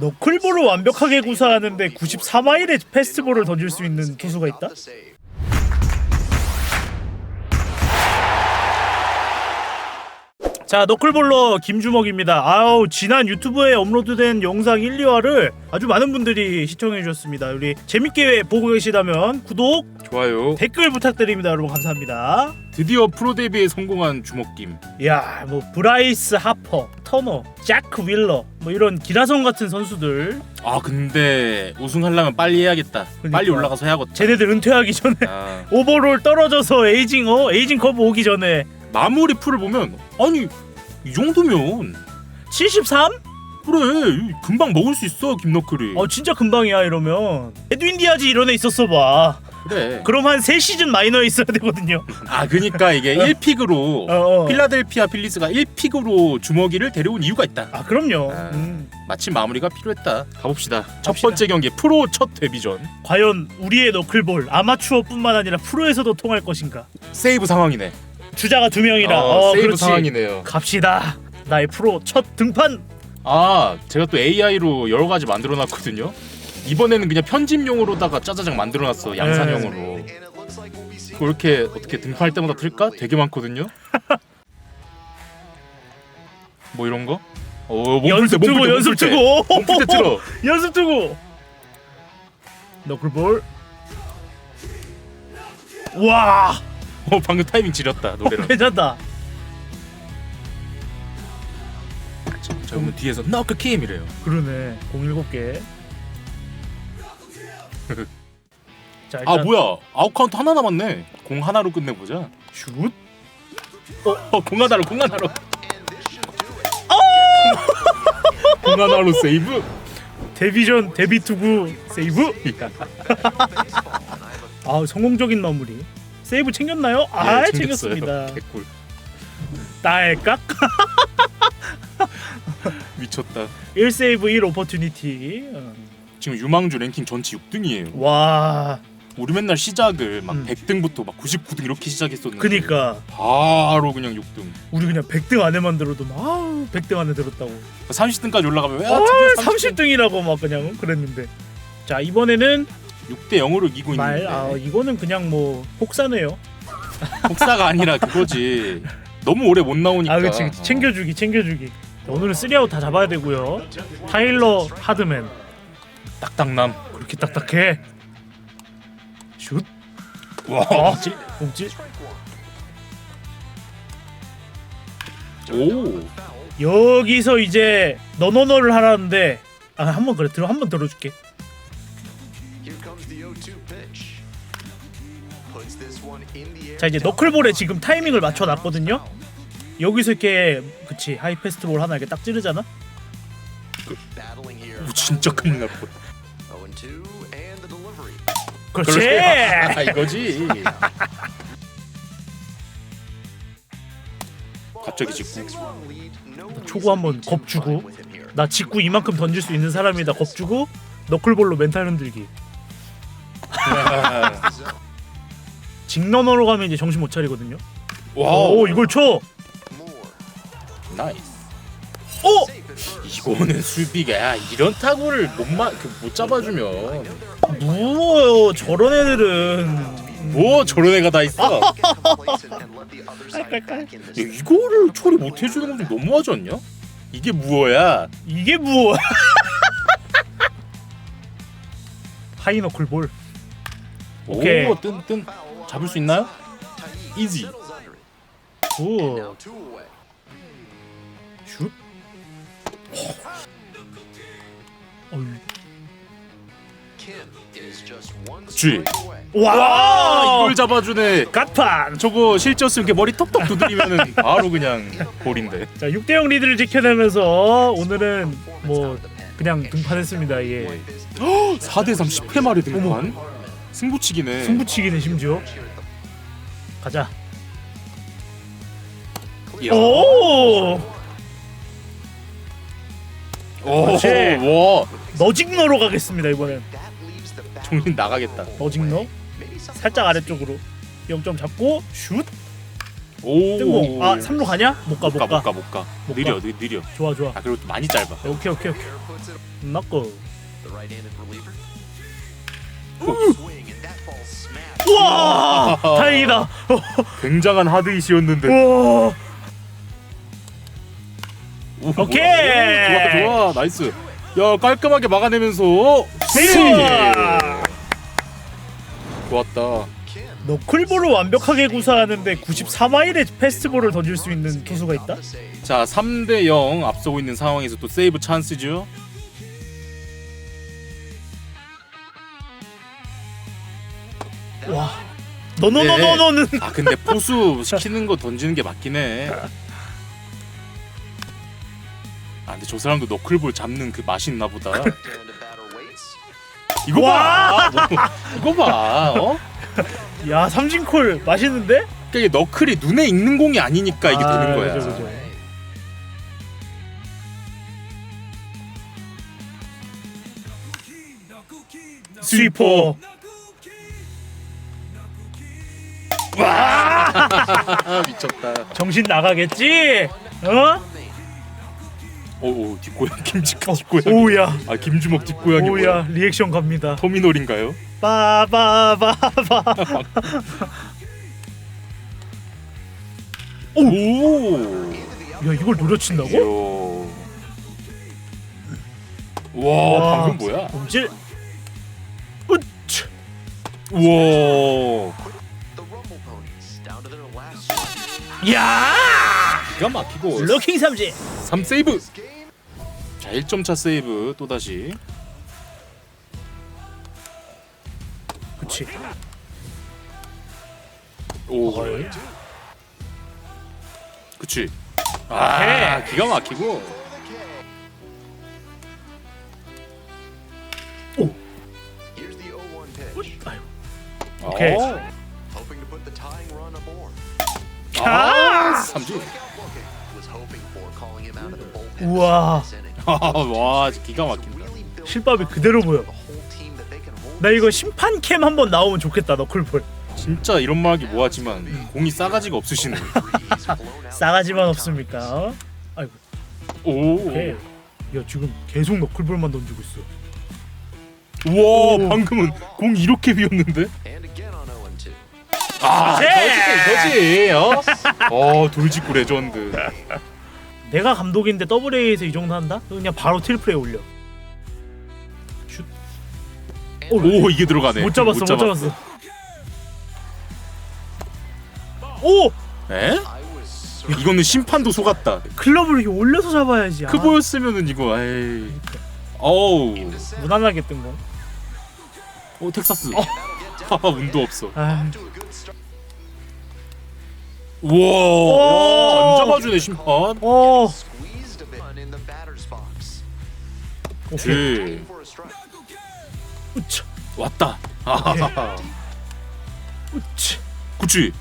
너클볼을 완벽하게 구사하는데 94마일의 패스트볼을 던질 수 있는 투수가 있다? 자, 너클볼러 김주먹입니다. 아우, 지난 유튜브에 업로드된 영상 1, 2화를 아주 많은 분들이 시청해 주셨습니다. 우리 재밌게 보고 계시다면 구독, 좋아요. 댓글 부탁드립니다. 여러분 감사합니다. 드디어 프로 데뷔에 성공한 주먹김. 야, 뭐 브라이스 하퍼, 터너, 자크 윌러 뭐 이런 기라성 같은 선수들 아 근데 우승하려면 빨리 해야겠다. 그러니까. 빨리 올라가서 해야겠다. 쟤네들 은퇴하기 전에 아, 오버롤 떨어져서 에이징 어 에이징 커브 오기 전에 마무리 풀을 보면 아니 이 정도면 73? 그래 금방 먹을 수 있어 김너클이. 어 진짜 금방이야 이러면 에드윈 디아즈 이런 애 있었어 봐 그래. 그럼 한 3시즌 마이너에 있어야 되거든요 아 그니까 이게 1픽으로 어, 어. 필라델피아 필리스가 1픽으로 주먹이를 데려온 이유가 있다. 아 그럼요 아. 음. 마침 마무리가 필요했다. 가봅시다. 첫 갑시다. 번째 경기 프로 첫 데뷔전 과연 우리의 너클볼 아마추어뿐만 아니라 프로에서도 통할 것인가 세이브 상황이네. 주자가 두 명이라 어, 어, 세이브 그렇지 상황이네요. 갑시다 나의 프로 첫 등판 아 제가 또 AI로 여러 가지 만들어놨거든요. 이번에는 그냥 편집용으로다가 짜자작 만들어놨어 양산형으로. 그렇게 어떻게 등판할 때마다 틀까? 되게 많거든요. 뭐 이런 거? 어 몸풀 연습 몸풀 때, 연습 몸풀 때. 투구 몸풀 때 틀어. 연습 투구 너클볼 와 어 방금 타이밍 지렸다 노래랑. 괜찮다 자 그러면 뒤에서 너크 킴이래요. 그러네 07개 자 일단 아 뭐야 아웃 카운트 하나 남았네. 공 하나로 끝내보자. 슛 어, 어, 공 하나로 공 하나로. 공 하나로 세이브. 데뷔전 데뷔 투구 세이브 아 성공적인 마무리 세이브 챙겼나요? 아 예, 챙겼습니다 개꿀. 딸깍 미쳤다. 1세이브 1 오퍼튜니티 음. 지금 유망주 랭킹 전체 6등이에요. 와 우리 맨날 시작을 막 음. 100등부터 막 99등 이렇게 시작했었는데 그니까 바로 그냥 6등. 우리 그냥 100등 안에만 들어도 막 아우 100등 안에 들었다고 30등까지 올라가면 왜 아, 드디어 30등이라고 막 그냥 그랬는데 자 이번에는 6대 0으로 이기고 말 있는데 아, 이거는 그냥 뭐 혹사네요 복사가 아니라 그거지. 너무 오래 못 나오니까. 아 그치 그치. 챙겨주기 챙겨주기 자, 오늘은 3아웃 다 잡아야 되고요 타일러 하드맨 딱딱남. 그렇게 딱딱해 슛 와. 어? 몸질 오. 여기서 이제 너너너를 하라는데 아 한 번 그래 들어 한 번 들어줄게 자 이제 너클볼에 지금 타이밍을 맞춰 놨거든요. 여기서 이렇게 그치 하이 패스트볼 하나 이렇게 딱 찌르잖아? 오, 진짜 큰일 날 뻔. 그렇지. 아, 이거지. 갑자기 직구. 초구 한번 겁 주고. 나 직구 이만큼 던질 수 있는 사람이다. 겁 주고. 너클볼로 멘탈 흔들기 직너너로 가면 이제 정신 못 차리거든요 와우. 오 이걸 쳐 나이스. 오! 이거는 수비가 야, 이런 타구를 못못 잡아주면 무어요 저런 애들은 뭐 저런 애가 다 있어. 야, 깔깔깔. 이거를 처리 못 해주는 건 좀 너무하지 않냐? 이게 무어야. 이게 무어 하이너클 볼 오케이. 오, 뜬 뜬 잡을 수 있나요? 이지. 굿 슛? 그치. 와 와, 이걸 잡아주네. 갓판 저거 실제였으면 이렇게 머리 톡톡 두드리면은 바로 그냥 볼인데. 자 6대 0 리드를 지켜내면서 오늘은 뭐 그냥 등판했습니다 예 4대 3 10회 말이 등판. 승부치기네. 승부치기네 심지어 가자 이야. 오 오, 그렇지. 와, 너직너로 가겠습니다 이번엔 정신 나가겠다. 너직너 살짝 아래쪽으로 0점 잡고 슛 오. 뜬공. 아 3루 가냐? 못 가, 못 가. 못가 못 가. 못 느려 가. 느- 느려. 좋아, 좋아. 아 그리고 또 많이 짧아. 오케이, 오케이, 오케이. 맞고. 우와! 다행이다. 굉장한 하드이시였는데. 우와! 오, 오케이. 좋아 좋아 나이스. 야 깔끔하게 막아내면서 세이브! 좋았다. 너클볼을 완벽하게 구사하는데 94마일의 패스트볼을 던질 수 있는 투수가 있다? 자 3대 0 앞서고 있는 상황에서 또 세이브 찬스죠. 와. 너너너너너는 아 근데 포수 시키는 거 던지는 게 맞긴 해. 아 근데 저 사람도 너클볼 잡는 그 맛이 있나 보다. 이거 봐. 뭐, 이거 봐. 어? 야 삼진콜 맛있는데? 그러니까 이게 너클이 눈에 익는 공이 아니니까 이게 아, 되는 거야. 그죠, 그죠. 스위퍼 아 미쳤다. 정신 나가겠지? 어? 오오 뒷고양 김치 뒷고양. 오야 아 김주먹 뒷고양이 뭐야? 오야 리액션 갑니다 터미널인가요? 빠바바바 오. 야 이걸 노려친다고? 이야. 와, 와. 방금 뭐야? 움찔 으치 우와 야! 기가 막히고. 럭킹 삼진. 3 세이브. 자 1점 차 세이브 또 다시. 그치. 오. 어이. 그치. 아 기가 막히고. 아이고 오케이. 어. 3진. 우와. 와 기가 막힌다. 실밥이 그대로 보여. 나 이거 심판 캠 한번 나오면 좋겠다. 너클볼. 진짜 이런 말하기 뭐하지만 음. 공이 싸가지가 없으시네. 싸가지만 없습니까? 어? 아이고. 오. 야 지금 계속 너클볼만 던지고 있어. 우와 방금은 공 이렇게 비었는데? 아 그렇지! 이거지 이거지. 어? 어 돌직구 레전드. 내가 감독인데 더블 A에서 이 정도 한다? 그냥 바로 트리플 A 올려. 오 이게 들어가네. 못 잡았어 못 잡았어. 오! 에? 이거는 심판도 속았다. 클럽을 이렇게 올려서 잡아야지. 아, 크보였으면은 이거 에이. 어우. 무난하게 뜬 거. 오 텍사스. 하하 운도 없어. 아, 우와 안 잡아주네 심판. 어, 오케이. 그 우차, 왔다. 아하하 우차. 그치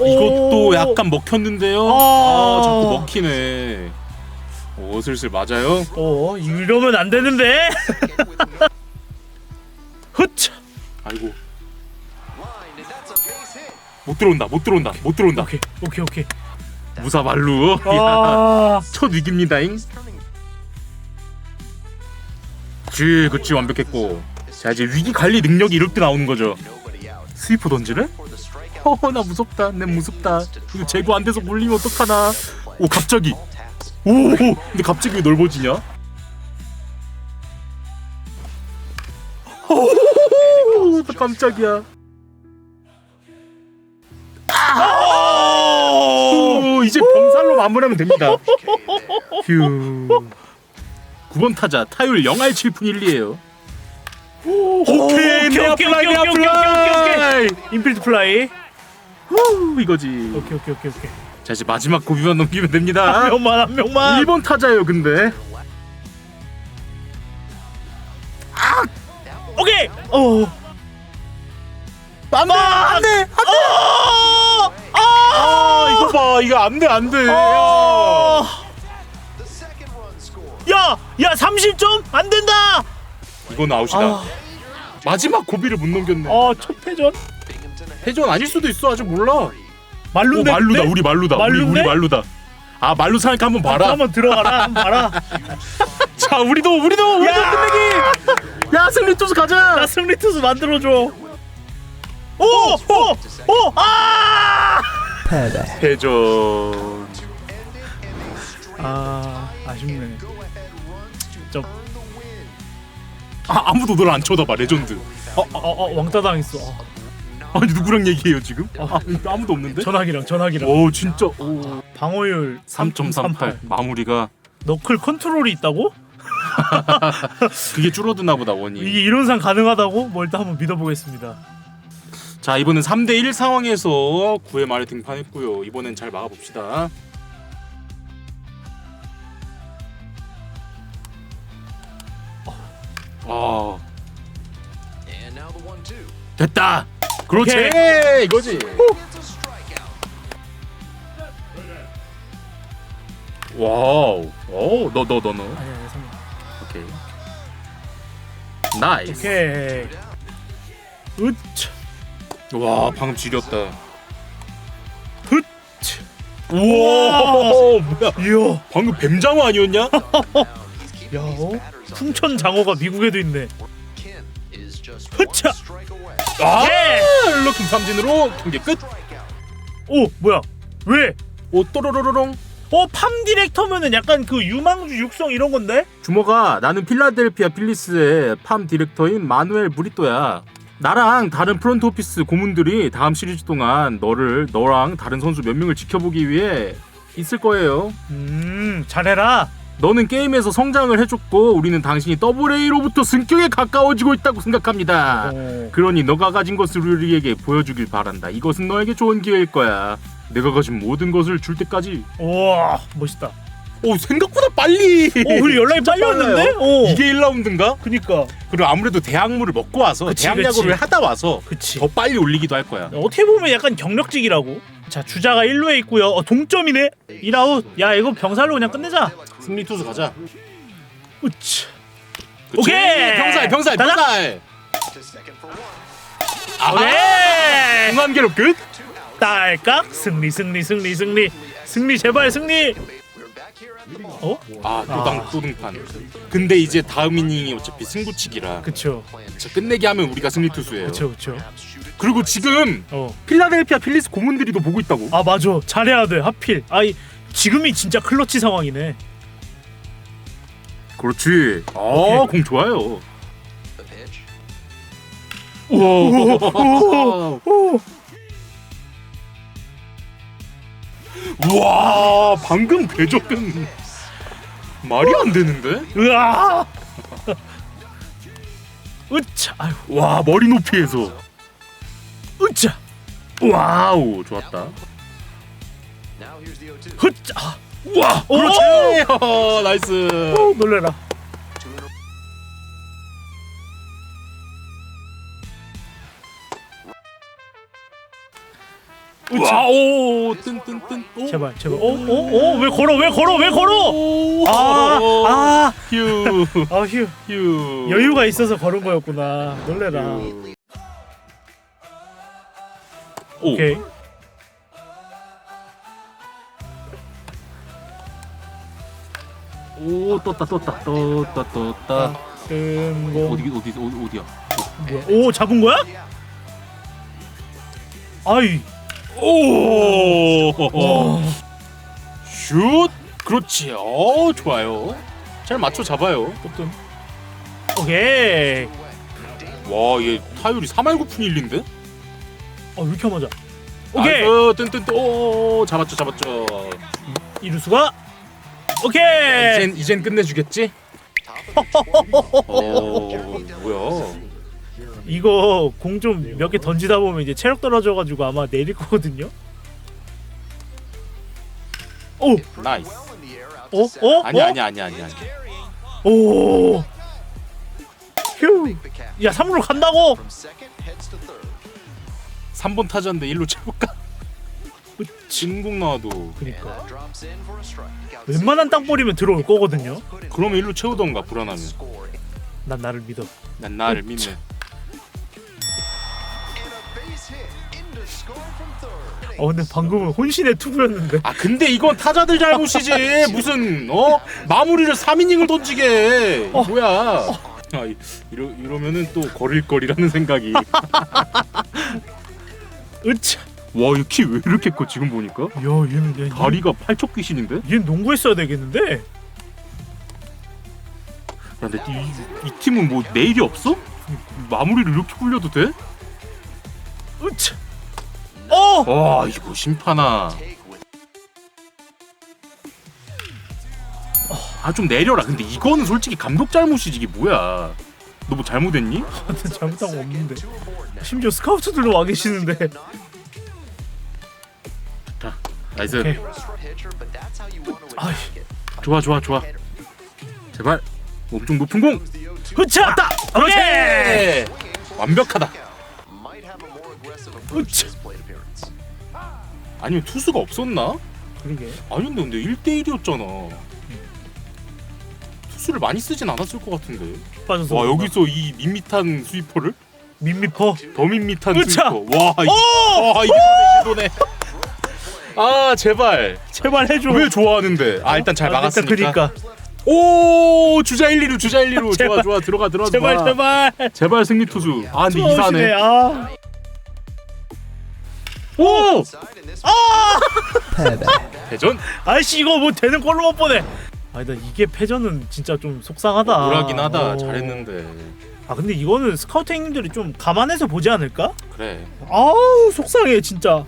오. 이것도 약간 먹혔는데요? 아. 아 자꾸 먹히네. 오 슬슬 맞아요? 어, 이러면 안 되는데. 못 들어온다 못 들어온다 못 들어온다. 오케이, 오케이, 오케이. 무사 말루. 아, 첫 위기입니다잉. 그 그치 완벽했고. 자 이제 위기 관리 능력이 이렇게 나오는 거죠. 스위퍼 던지네? 어나 무섭다. 내 무섭다. 이거 제거 안 돼서 물리면 어떡하나? 오 갑자기. 오 근데 갑자기 왜 넓어지냐? 오 깜짝이야 이제 병살로 마무리하면 됩니다 휴 9번 타자 타율 0할 7푼 1리에요 오케이, 오케이, 오케이, 오케이, 오케이, 오케이, 오케이. 인필드 플라이. 후 이거지 오케이, 오케이, 오케이, 오케이. 자 이제 마지막 고비만 넘기면 됩니다 한 명만, 한 명만. 1번 타자예요 근데 안돼 안돼. 어! 야, 야, 30점? 안 된다. 이건 아웃이다. 아, 마지막 고비를 못 넘겼네. 어, 첫 회전. 회전 아닐 수도 있어. 아직 몰라. 오 말룬데 말루다? 우리 말루다. 우리, 말루인데? 우리 말루다. 아 말루 사니까 한번 아, 봐라. 한번 들어가라 한번 봐라. 자 우리도 우리도 우리도 야! 끝내기! 야 승리 투수 나 가자! 승리 투수 만들어 줘. 오 오 오 아 회전 아 아쉽네. 진짜 아 아무도 널 안 쳐다봐 레전드. 어, 어, 어, 왕따 당했어. 어, 아니 누구랑 얘기해요 지금? 아, 아무도 없는데? 전화기랑 전화기랑. 오 진짜. 오. 방어율 3.38 마무리가 너클 컨트롤이 있다고? 그게 줄어드나 보다 원이. 이게 이론상 가능하다고? 뭐 일단 한번 믿어보겠습니다 자 이번엔 3대1 상황에서 9회 말에 등판했고요. 이번엔 잘 막아봅시다. 아. 됐다. 그렇지. 오케이. 이거지. 와우. 오너너 너너 아니 아니 성공 오케이. 나이스. 오케이. 으차 와 방금 지렸다 흐차 우와 뭐야 이야 방금 뱀장어 아니었냐? 야 어? 풍천 장어가 미국에도 있네 흐차 아 예! 럭킹 삼진으로 경기 끝. 오 뭐야 왜? 오 또로로로롱. 어 팜 디렉터면은 약간 그 유망주 육성 이런 건데? 주모가 나는 필라델피아 필리스의 팜 디렉터인 마누엘 브리또야. 나랑 다른 프런트 오피스 고문들이 다음 시리즈 동안 너를 너랑 다른 선수 몇 명을 지켜보기 위해 있을 거예요. 음 잘해라 너는 게임에서 성장을 해줬고 우리는 당신이 더블 A로부터 승격에 가까워지고 있다고 생각합니다. 어. 그러니 너가 가진 것을 우리에게 보여주길 바란다. 이것은 너에게 좋은 기회일 거야. 내가 가진 모든 것을 줄 때까지. 우와 멋있다 오 생각보다 빨리. 오 우리 연락이 빨리 왔는데? 어 이게 1라운드인가? 그니까 그리고 아무래도 대학물을 먹고 와서 그치, 대학야구를 그치. 하다 와서 그치 더 빨리 올리기도 할 거야. 어떻게 보면 약간 경력직이라고 자 주자가 1루에 있고요 어, 동점이네 1아웃 야 이거 병살로 그냥 끝내자 승리 투수 가자. 으차 그치? 오케이! 병살 병살 나가! 병살. 오케이 괴롭 끝. 딸깍 승리 승리 승리 승리 승리 제발 승리 어? 아 또당 또 등판. 근데 이제 다음 이닝이 어차피 승부치기라. 그쵸 자, 끝내기 하면 우리가 승리 투수예요. 그쵸 그쵸 그리고 지금 어. 필라델피아 필리스 고문들이도 보고 있다고. 아 맞아 잘해야 돼 하필 아이 지금이 진짜 클러치 상황이네 그렇지. 아. 공 좋아요. 오, 우와. 오. 와, 방금 궤적은 말이 안 되는데? 으아 으차 아유 와, 머리 높이에서. 으차 와우, 좋았다. 흐차 아, 와, 오! 그렇지. 어, 나이스. 오 놀래라 와오, 뜬뜬뜬. 오. 제발 제발 어어어왜 걸어 왜 걸어 왜 걸어 오. 아아 휴. 아휴 휴. 여유가 있어서 걸은 거였구나 놀래라 휴. 오. 오케이 오, 떴다, 떴다, 떴다, 떴다. 뜬공 어디, 어디, 어디, 어디야? 뭐야 오 잡은 거야? 아이 오. 와 슛. 그렇지. 어, 좋아요. 잘 맞춰 잡아요. 똑똑 오케이 와, 얘 타율이 3할 9푼 1인데? 어왜 이렇게 맞아 오케이 어, 뜬뜬뜬. 오, 잡았죠, 잡았죠. 이루수가 오케이 이젠 이젠 끝내주겠지? 어, 뭐야? 이거 공 좀 몇 개 던지다 보면 이제 체력 떨어져가지고 아마 내릴 거거든요 오! 나이스. 어? 어? 아니 어? 아니 아니 아니 아니. 오! 휴! 야 3루로 간다고! 3번 타자인데 1루 채울까? 진국 나와도 그니까 웬만한 땅볼이면 들어올 거거든요 그러면 1루 채우던가 불안하면. 난 나를 믿어 난 나를 믿네. 어 근데 방금은 혼신의 투구였는데. 아 근데 이건 타자들 잘못이지. 무슨 어? 마무리를 3이닝을 던지게. 어. 뭐야? 아, 이- 이러, 이러면은 또 거릴 거리라는 생각이. 으차. 와 이 키 왜 이렇게 커 지금 보니까? 야 얘는 얘, 다리가 팔척 귀신인데? 야 얘는 농구했어야 되겠는데? 근데 이, 이 팀은 뭐 내일이 없어? 마무리를 이렇게 굴려도 돼? 으차 어! 와 이거 심판아 아 좀 내려라. 근데 이거는 솔직히 감독 잘못이지 이게 뭐야. 너 뭐 잘못했니? 나한테 잘못한 거 없는데. 심지어 스카우트들도 와 계시는데. 자 나이스. 오케이. 아이. 좋아 좋아 좋아. 제발. 엄청 높은 공. 으차! 왔다! 그렇지! 완벽하다 으차 아니면 투수가 없었나? 그러게. 아닌데 근데 1대1이었잖아. 투수를 많이 쓰진 않았을 것 같은데. 빠져서 와 여기서 이 밋밋한 스위퍼를? 밋밋퍼? 더 밋밋한 으차! 스위퍼. 와 이게 아 이게 도네. 아 제발. 제발 해줘. 왜 좋아하는데? 아 일단 잘 막았으니까. 그러니까. 오 주자 1, 2루 주자 1, 2루. 좋아 제발. 좋아. 들어가 들어가. 제발 들어가. 제발. 제발 승리 투수. 아 근데 이사네. 아. 오! 아! 대전? 아이씨 이거 뭐 되는 걸로 못 보내 아니다 이게 패전은 진짜 좀 속상하다. 오라긴 하다. 어. 잘했는데. 아 근데 이거는 스카우트 형님들이 좀 감안해서 보지 않을까? 그래. 아우 속상해 진짜